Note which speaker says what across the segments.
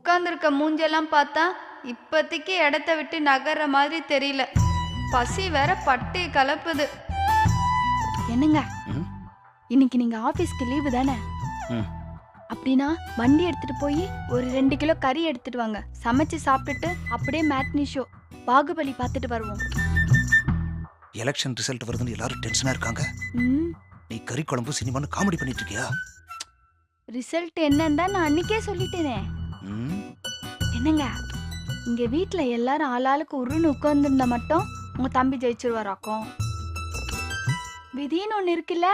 Speaker 1: இருக்க மூஞ்செல்லாம் பார்த்தா இப்போதைக்கு இடத்த விட்டு நகர்ற மாதிரி தெரியல. பசி வேற பட்டி கலப்புது. என்னங்க? இன்னைக்கு நீங்க ஆபீஸ்க்கு லீவு தானே?
Speaker 2: ம்.
Speaker 1: அப்படின்னா வண்டி எடுத்துட்டு போய் ஒரு ரெண்டு கிலோ கறி எடுத்துட்டு வாங்க. சமைச்சு சாப்பிட்டுட்டு அப்படியே மேட்னி ஷோ. பாகுபலி பார்த்துட்டு வருவோம்.
Speaker 2: எலெக்ஷன் ரிசல்ட் வருதுன்னு எல்லாரும் டென்ஷனா இருக்காங்க.
Speaker 1: ம்.
Speaker 2: நீ கறி குழம்பு சினிமான்னு காமெடி பண்ணிட்டு இருக்கியா?
Speaker 1: ரிசல்ட் என்னன்னு தான் நான் அன்னைக்கே சொல்லிட்டேனே? என்னங்க? இங்க வீட்ல எல்லாரும் ஆளாளுக்கு உருன்னு உட்கார்ந்துருந்தா மட்டும் உங்க தம்பி ஜெயிச்சிருவாராக்கும்? விதின்னு ஒண்ணு இருக்குல்ல?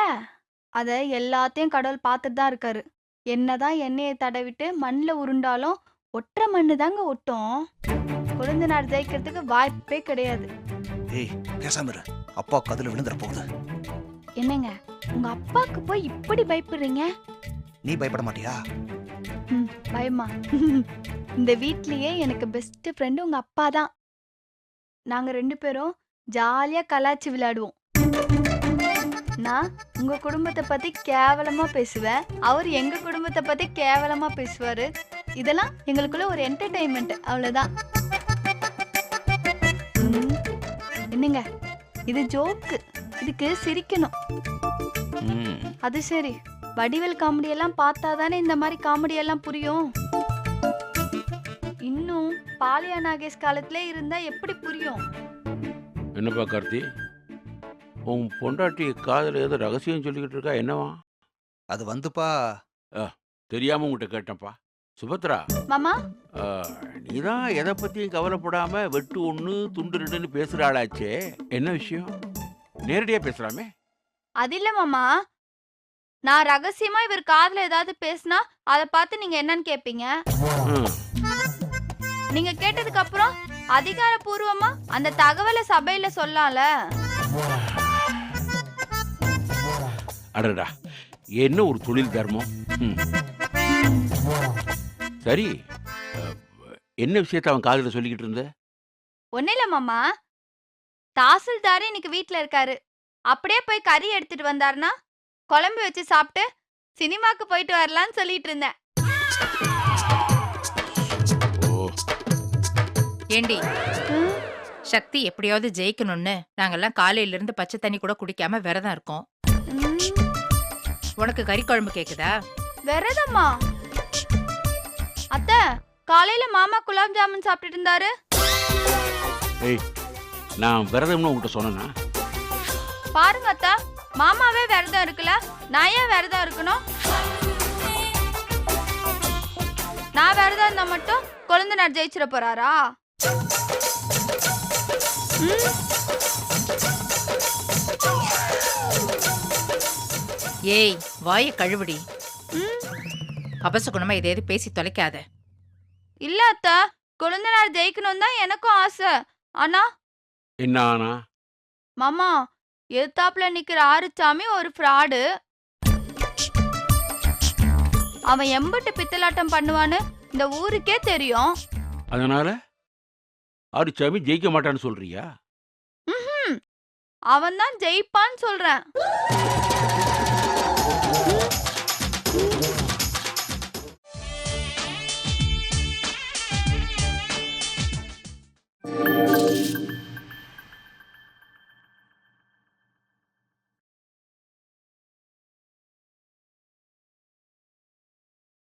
Speaker 1: அத எல்லாத்தையும் கடவுள் பார்த்துட்டு தான் இருக்காரு. என்னதான் எண்ணெயை தடவிட்டு மண்ணில் உருண்டாலும் ஒற்றை மண்ணு தாங்க ஒட்டும். கொழுந்தனார் ஜெயிக்கிறதுக்கு வாய்ப்பே கிடையாது.
Speaker 2: ஏய் பேசாம இரு. அப்பா கதுல விழுந்துற போகுது.
Speaker 1: என்னங்க உங்க அப்பாக்கு போய் இப்படி பயப்படுறீங்க?
Speaker 2: நீ பயப்பட மாட்டியா?
Speaker 1: பயமா? இந்த வீட்லயே எனக்கு பெஸ்ட் ஃப்ரெண்டு உங்க அப்பா தான். நாங்க ரெண்டு பேரும் ஜாலியா கலாச்சி விளையாடுவோம். நான் உங்க குடும்பத்தை பத்தி கேவலமா பேசுவேன். அவர் எங்க குடும்பத்தை பத்தி கேவலமா பேசுவாரு. இதெல்லாம் எங்களுக்குள்ள ஒரு என்டர்டைன்மெண்ட் அவ்வளவுதான். என்னங்க? இது ஜோக்கு இதுக்கு சிரிக்கணும். அது சரி. வடிவேல் காமெடி எல்லாம் பார்த்தா தானே இந்த மாதிரி காமெடி எல்லாம் புரியும்? இன்னும் பாலியா நாகேஷ் காலத்திலே இருந்தா எப்படி புரியும்?
Speaker 3: என்னப்பா கார்த்தி? உன் பொண்டாட்டி காதில் ஏதோ ரகசியம் சொல்லிக்கிட்டு இருக்கா என்னவா?
Speaker 2: அது வந்துப்பா.
Speaker 3: தெரியாம உங்ககிட்ட கேட்டேன்ப்பா. சுபத்ரா?
Speaker 1: மாமா?
Speaker 3: ஆ, நீதான் எதை பத்தியும் கவலைப்படாம வெட்டு ஒண்ணு துண்டு ரெண்டுன்னு பேசுற ஆளாச்சே. என்ன விஷயம்? நேரடியா பேசுறாமே
Speaker 1: அது இல்ல மாமா. நான் ரகசியமா இவர் காதுல ஏதாவது பேசினா அதை பார்த்து நீங்க என்னன்னு கேட்பீங்க
Speaker 3: ம்,
Speaker 1: நீங்க கேட்டதுக்கு அப்புறம் அதிகாரப்பூர்வமா அந்த தகவலை சபையில சொல்லலாம்ல
Speaker 3: அடடா. என்ன ஒரு தொழில் தர்மம்? ம். சரி. என்ன விஷயத்த அவன் காதுல சொல்லிக்கிட்டு இருந்த?
Speaker 1: ஒன்னும் இல்ல மாமா. தாசில்தார் இன்னைக்கு வீட்ல இருக்காரு. அப்படியே போய் கறி எடுத்துட்டு வந்தாருன்னா குழம்பு வச்சு சாப்பிட்டு சினிமாக்கு போயிட்டு வரலாம்னு சொல்லிட்டு இருந்தேன்.
Speaker 4: ஏண்டி? சக்தி எப்படியாவது ஜெயிக்கணும்னு நாங்கெல்லாம் காலையில இருந்து பச்சை தண்ணி கூட குடிக்காம விரதம் இருக்கோம். உனக்கு கறி குழம்பு கேக்குதா?
Speaker 1: விரதமா? அத்தை காலையில மாமா குலாப் ஜாமுன் சாப்பிட்டுட்டு இருந்தாரு.
Speaker 3: ஏய் நான் விரதம்னு உங்ககிட்ட சொன்னேனா?
Speaker 1: பாருங்க அத்தா. மாமாவே விரதம் இருக்குல்ல? நான் ஏன் விரதம் இருக்கணும்? நான் விரதம் இருந்தா மட்டும் கொழுந்தனார் ஜெயிச்சிட போறாரா? ம்,
Speaker 4: ஏய் வாயை கழுவுடி.
Speaker 1: ம்.
Speaker 4: அபசகுணமா இதையது பேசி தொலைக்காத.
Speaker 1: இல்ல அத்தா கொழுந்தனார் ஜெயிக்கணும் தான் எனக்கும் ஆசை. ஆனா
Speaker 3: என்ன ஆனா?
Speaker 1: மாமா எதிர்த்தாப்புல நிக்கிற ஆறுச்சாமி ஒரு ஃப்ராடு அவன் எம்பட்டு பித்தலாட்டம் பண்ணுவான்னு இந்த ஊருக்கே தெரியும்.
Speaker 3: அதனால? ஆரிச்சாமி ஜெயிக்க மாட்டான்னு சொல்றியா?
Speaker 1: அவன் தான் ஜெயிப்பான்னு சொல்றேன்.